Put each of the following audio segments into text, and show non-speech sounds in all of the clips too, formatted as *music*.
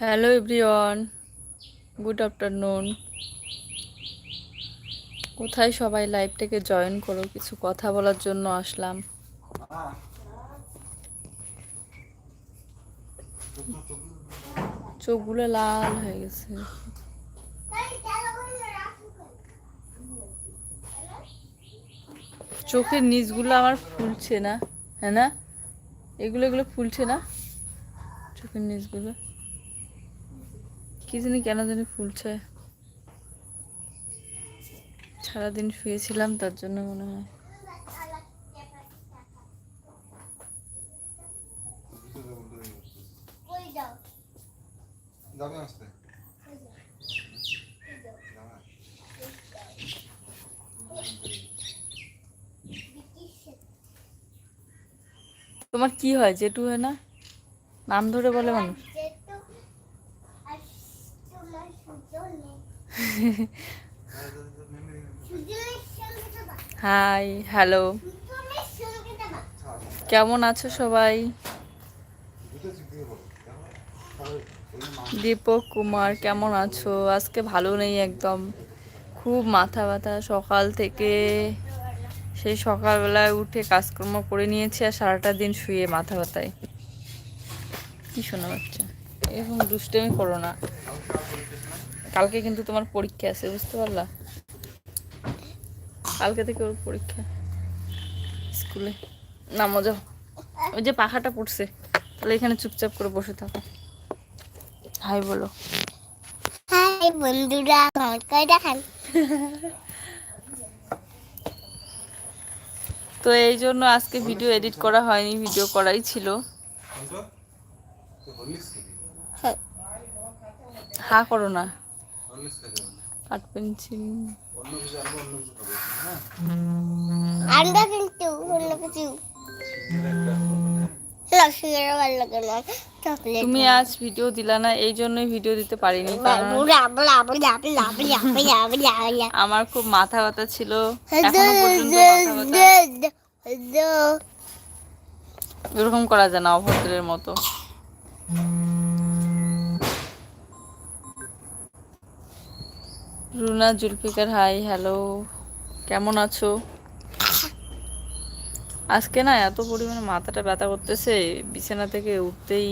Hello everyone, good afternoon. কোথায় সবাই লাইভটাকে জয়েন করো? কিছু কথা বলার জন্য আসলাম। চোখগুলো লাল হয়ে গেছে। চোখের নিচগুলো আমার ফুলছে না হ্যাঁ না? এগুলো এগুলো ফুলছে না? চোখের নিচগুলো। কি জানি কেন জানি ফুলছে। সারাদিন শুয়েছিলাম, তার জন্য মনে হয়। তোমার কি হয়, জেঠু হয় না? নাম ধরে বলে মানুষ। হাই হ্যালো কেমন আছো সবাই? দীপক, কুমার, কেমন আছো? আজকে ভালো নেই একদম। খুব মাথা ব্যথা। সকাল থেকে সেই সকালবেলায় উঠে কাজকর্ম করে নিয়েছি আর সারাটা দিন শুয়ে মাথা ব্যথায়। কি শোনা বাচ্চা এরকম দুষ্টামি করো না। কালকে কিন্তু তোমার পরীক্ষা আছে বুঝতে পারলা? কালকে থেকে ওর পরীক্ষা স্কুলে। নামো যাও ওই যে পাখাটা পড়ছে তাহলে এখানে চুপচাপ করে বসে থাকো। হাই বলো। হাই বন্ধুরা দেখান। তো এই জন্য আজকে ভিডিও এডিট করা হয়নি ভিডিও করাই ছিল। হরলিক্স হা করো না। পেন্সিল অন্য কিছু তুমি আজ ভিডিও দিলা না এই জন্যই ভিডিও দিতে পারিনি আমার খুব মাথা ব্যথা ছিল এরকম করা যায় না অভদ্রের মতো রুনা জুলফিকার হাই হ্যালো কেমন আছো? আজকে না এত পরিমাণে মাথাটা ব্যথা করতেছে বিছানা থেকে উঠতেই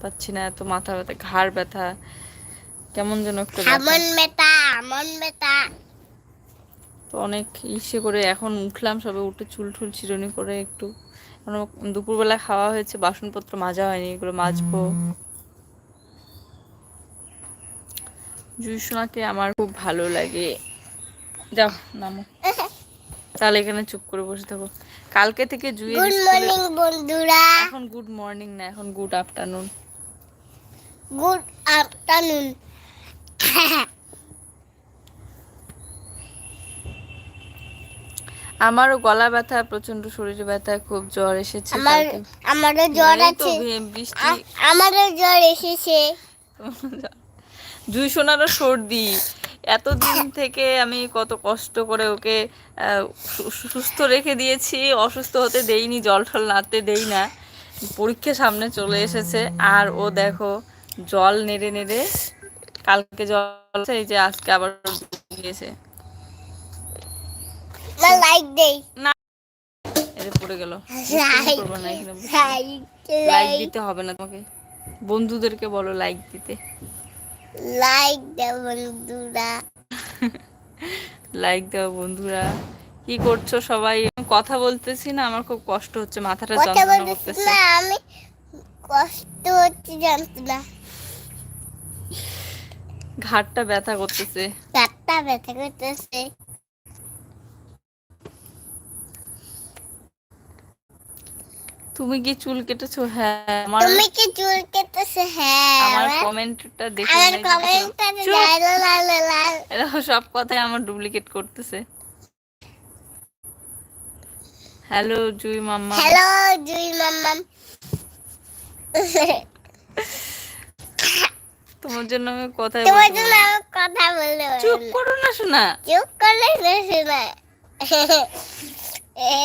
পাচ্ছি না এত মাথা ব্যথা ঘাড় ব্যথা। কেমন যেন একটা তো অনেক ইসে করে এখন উঠলাম সবে উঠে চুল টুল চিরুনি করে একটু। দুপুরবেলা খাওয়া হয়েছে বাসনপত্র মাজা হয়নি এগুলো মাজবো। জুইসোনাকে আমার খুব ভালো লাগে। যাও নামো। তাহলে এখানে চুপ করে বসে থাকো। কালকে থেকে জুয়ের গুড মর্নিং বন্ধুরা। এখন গুড মর্নিং না এখন গুড আফটারনুন গুড আফটারনুন আমারও গলা ব্যথা প্রচণ্ড শরীরে ব্যথা খুব জ্বর এসেছে আমার আমারও জ্বর আছে। বৃষ্টি। আমারও জ্বর এসেছে। *laughs* জুই সোনারও সর্দি। এতদিন থেকে আমি কত কষ্ট করে ওকে সুস্থ রেখে দিয়েছি। অসুস্থ হতে দেইনি জল টল নাড়তে দেই না। পরীক্ষা সামনে চলে এসেছে। আর ও দেখো জল নেড়ে নেড়ে কালকে জল এই যে আজকে আবার দিয়েছে লাইক দেই এটা পড়ে গেল। না লাইক দিতে হবে না তোমাকে। বন্ধুদেরকে বলো লাইক দিতে। লাইক দাও বন্ধুরা। লাইক দাও বন্ধুরা। কি করছ সবাই? কথা বলতেছি না আমার খুব কষ্ট হচ্ছে মাথাটা যন্ত্রণা করতেছে। না আমি কষ্ট হচ্ছে যন্ত্রণা। ঘাটটা ব্যথা করতেছে। ঘাটটা ব্যথা করতেছে। তুমি কি চুল কেটেছো? হ্যাঁ আমার তুমি কি চুল কেটেছে? হ্যাঁ আমার কমেন্টটা দেখে আমার কমেন্টটা লাল লাল লাল সব কথাই আমার ডুপ্লিকেট করতেছে। হ্যালো জুই মাম্মা। হ্যালো জুই মাম্মাম তোমার জন্য আমি কথাই তোমার জন্য। আমার কথা পারি চুপ করো না শোনা। চুপ করলে না শোনা। এ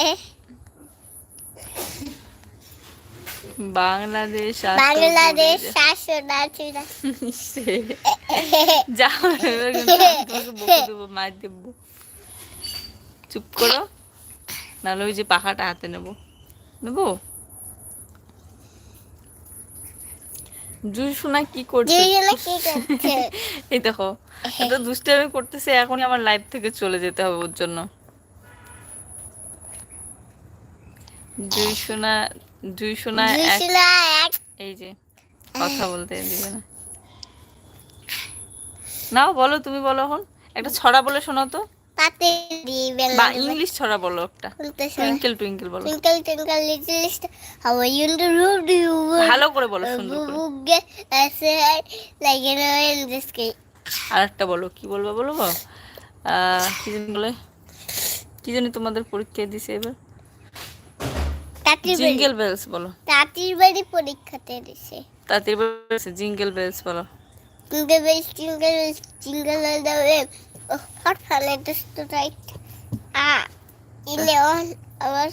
বাংলাদেশ বাংলাদেশ *laughs* যাও মার দেবো। চুপ করো। নাহলে ওই যে পাখাটা হাতে নেব। নেব? জুই শোনা কি করছে? এই দেখো এত দুষ্টামি করতেছে এখনই আমার লাইফ থেকে চলে যেতে হবে ওর জন্য। জুই শোনা জুই শোনা এক। এই যে কথা বলতে দিবে না। নাও বলো তুমি বলো এখন। একটা ছড়া বলে শোনাও তো। পাতে বা ইংলিশ ছড়া বলো একটা। টুইঙ্কেল টুইঙ্কেল বলো। ভালো করে বলো সুন্দর করে। বলো কি বলব কি জানি বলে? কি জানি তোমাদের পরীক্ষা দিছে এবার। তাঁতির জিঙ্গেল বেলস বলো। তাঁতির বাড়ি পরীক্ষাতে দিছে তাদের জিঙ্গেল বেলস বলো। All the way. Oh, what fun it is to ride. Ah, in the on our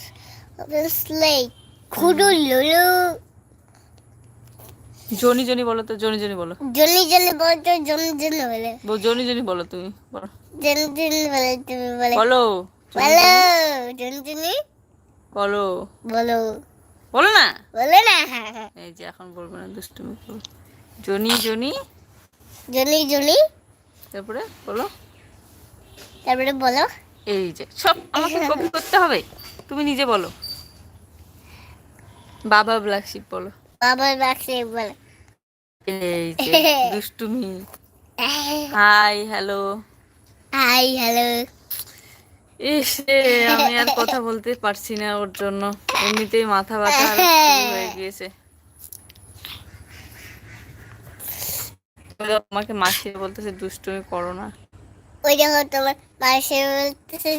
our sleigh. Kudu lulu. Johnny Johnny বলো তো জনি জনি বলো। জনি জনি বলতো জনি জনি বলে। বল, জনি জনি বলো তুমি বলো। জনি জনি বলে তুমি বলে। বলো বলো জনি জনি। বলো। বলো। বলো না? বলো না। এই যে এখন বলব না দুষ্টুমি করো জনি জনি। Johnny Johnny. তারপরে বলো। তারপরে বলো। এই যে সব আমাকে কপি করতে হবে? তুমি নিজে বলো। বাবা ব্ল্যাক শিপ বলো। বাবার বাক্সে বলো। এই যে *laughs* দুষ্টুমি। *laughs* Hi hello. Hi hello. ইস আমি আর কথা বলতে পারছি না ওর জন্য। এমনিতেই মাথা ব্যথা হয়ে গিয়েছে। আমাকে মাসি বলতেছে, দুষ্টুমি করো না। ওই তোমার মাসি বলতেছে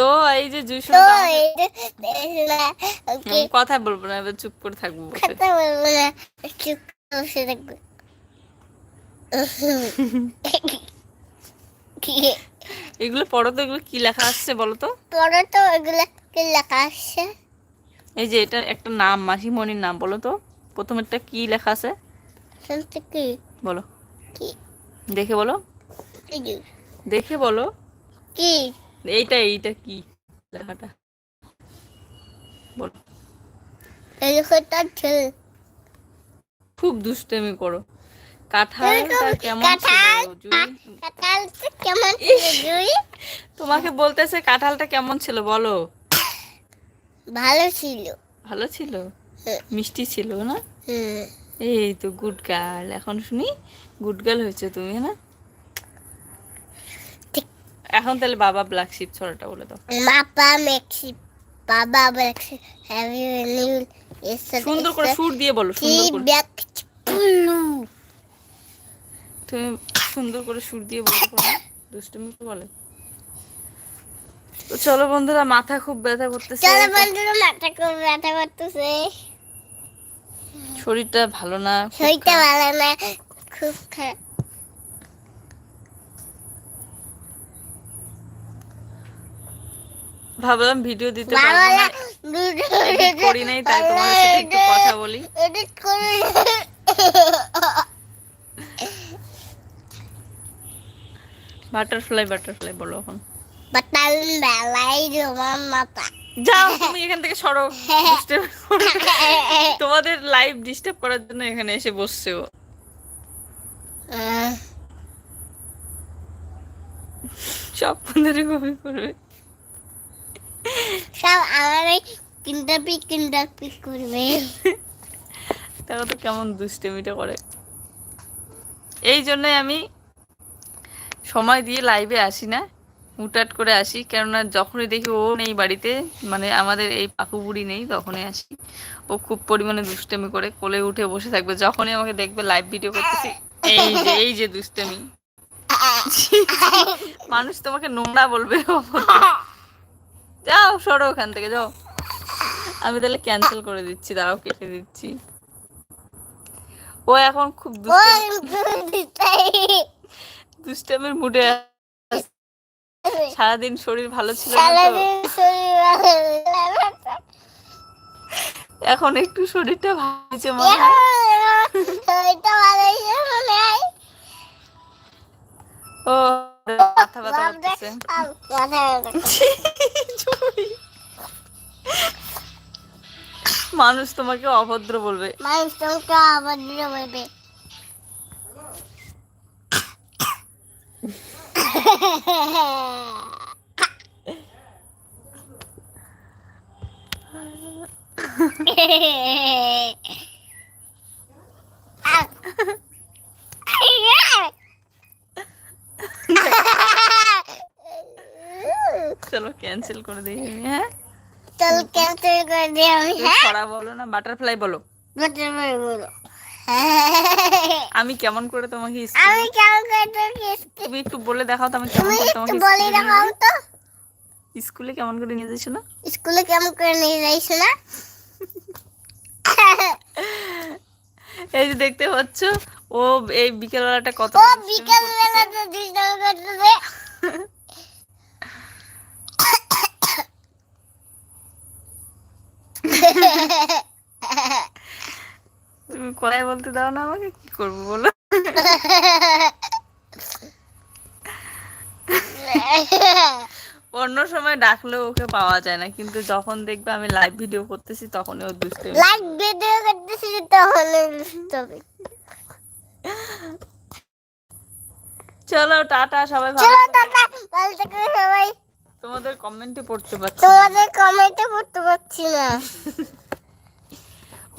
তো এই যে ওকে কথা বলব না এবার চুপ করে থাকব কথা বলব না চুপ করে থাকবে। *laughs* এগুলো পড়ো তো এগুলো কি লেখা আসছে বলো তো? পরে তো ওগুলা কি লেখা আসছে? এই যে এটা একটা নাম মাসিমণির নাম বলো তো। প্রথমেরটা কি লেখা আছে? কি? বলো। কি? দেখে বলো। দেখে বলো। কি? এইটা এইটা কি? লেখাটা। বলো। এই তার ছেলে। খুব দুষ্টামি করো। কাঁঠালটা কেমন কাঁঠাল ছিল কাঁঠালটা কেমন ছিল তোমাকে বলতেছে কাঁঠালটা কেমন ছিল বলো। ভালো ছিল। ভালো ছিল? হ্যাঁ। মিষ্টি ছিল না? হুম এই তো গুড গার্ল। এখন শুনি গুড গার্ল হয়েছে তুমি না? ঠিক। এখন তাহলে বাবা ব্ল্যাক শিপ ছড়াটা বলে দাও। মাপা মেক্সি বাবা মেক্সি হ্যাভ ইউ নিউ সুন্দর করে সুর দিয়ে বলো সুন্দর করে। তুমি সুন্দর করে সুর দিয়ে বলতে পারো? দুষ্টুমি তো বলে। তো চলো বন্ধুরা মাথা খুব ব্যথা করতেছে। চলো বন্ধুরা মাথা খুব ব্যথা করতেছে। শরীরটা ভালো না শরীরটা ভালো না খুব খারাপ। ভাবলাম ভিডিও দিতে পারব না। করি নাই তাই তোমার সাথে একটু কথা বলি। এডিট করে বাটারফ্লাই বাটারফ্লাই বলো এখন। যাও তুমি এখান থেকে সরো। *laughs* তোমাদের লাইভ ডিস্টার্ব করার জন্য এখানে এসে বসছে ও। সব বন্ধুরে কপি করবে সব আমার পিক তিনটা পিক করবে। দেখো তো কেমন দুষ্টেমিটা করে। এই জন্যই আমি সময় দিয়ে লাইভে আসি না হুটাট করে আসি। কেননা যখনই দেখি ও নেই বাড়িতে মানে আমাদের এই পাকু বুড়ি নেই তখনই আসি। ও খুব পরিমাণে দুষ্টেমি করে কোলে উঠে বসে থাকবে। যখনই আমাকে দেখবে লাইভ ভিডিও করতেছি এই যে এই যে দুষ্টেমি। *laughs* মানুষ তোমাকে নোংরা বলবে। *laughs* যাও সরো ওখান থেকে যাও। আমি তাহলে ক্যান্সেল করে দিচ্ছি দাঁড়াও কেটে দিচ্ছি। ও এখন খুব দুষ্টামের মুডে সারাদিন শরীর ভালো ছিল। এখন একটু শরীরটা ভালো মনে হয়। ও মাথা ব্যথা করতেছে। মানুষ তোমাকে অভদ্র বলবে মানুষ তোমাকে অভদ্র বলবে চলো ক্যান্সেল করে দিই হ্যাঁ? চল ক্যান্সেল করে দিই আমি হ্যাঁ? ছড়া বলো না বাটারফ্লাই বলো। বাটারফ্লাই বলো। আমি কেমন করে তোমাকে আমি কেমন করে করি? তুমি একটু বলে দেখাও তো আমি কেমন করে তোমাকে বলে স্কুলে দেখাও তো। স্কুলে কেমন করে নিয়ে যাচ্ছ না? স্কুলে কেমন করে নিয়ে যাইস না? এই যে দেখতে পাচ্ছ ও এই বিকেল বেলাটা কত ও বিকেল বেলাতে ডিস্টার্ব করতেছে তুমি কথাই বলতে দাও না আমাকে কি করব বলো? অন্য সময় ডাকলেও ওকে পাওয়া যায় না কিন্তু যখন দেখবে আমি লাইভ ভিডিও করতেছি তখন ও দুষ্টে লাইক ভিডিও করতেছি হবে। চলো টাটা সবাই ভালো চলো টাটা ভালো থেকো সবাই। তোমাদের কমেন্টে পড়তে পারছি তোমাদের কমেন্টে পড়তে পারছি না।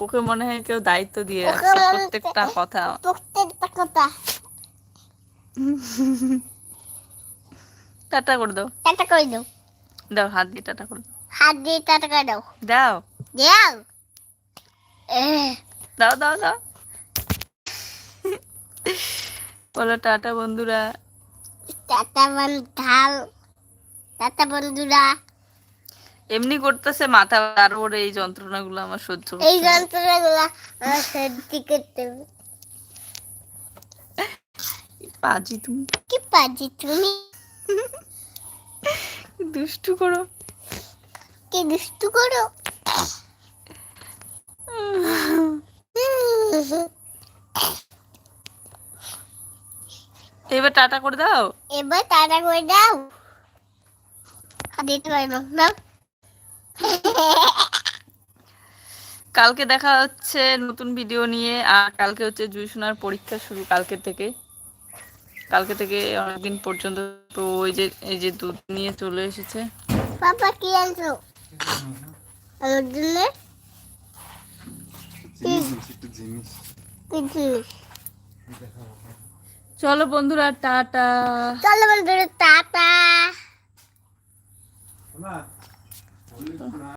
ওকে মনে হয় কেউ দায়িত্ব দিয়ে প্রত্যেকটা কথা। প্রত্যেকটা কথা। টাটা করে দাও। টাটা করে দাও। দাও হাত দিয়ে টাটা করে দাও। হাত দিয়ে টাটা করে দাও। দাও। দাও। দাও দাও দাও। বলো টাটা বন্ধুরা। টাটা বন্ধুরাল টাটা বন্ধুরা। এমনি করতেছে মাথা আর ওর এই যন্ত্রণাগুলো আমার সহ্য এই যন্ত্রণাগুলো আমার সহ্য করতে। পাজি তুমি। কি পাজি তুমি? দুষ্টু করো। কি দুষ্টু করো? *laughs* এবার টাটা করে দাও। এবার টাটা করে দাও। দিতে পারব না কালকে দেখা হচ্ছে নতুন ভিডিও নিয়ে আর কালকে হচ্ছে জুই সোনার পরীক্ষা শুরু কালকে থেকে। কালকে থেকে অনেকদিন পর্যন্ত তো ওই যে এই যে দুধ নিয়ে চলে এসেছে। পাপা কি আনছো? আমার জন্য? জিনিস একটু জিনিস। কি জিনিস? চলো বন্ধুরা টাটা। চলো বন্ধুরা টাটা।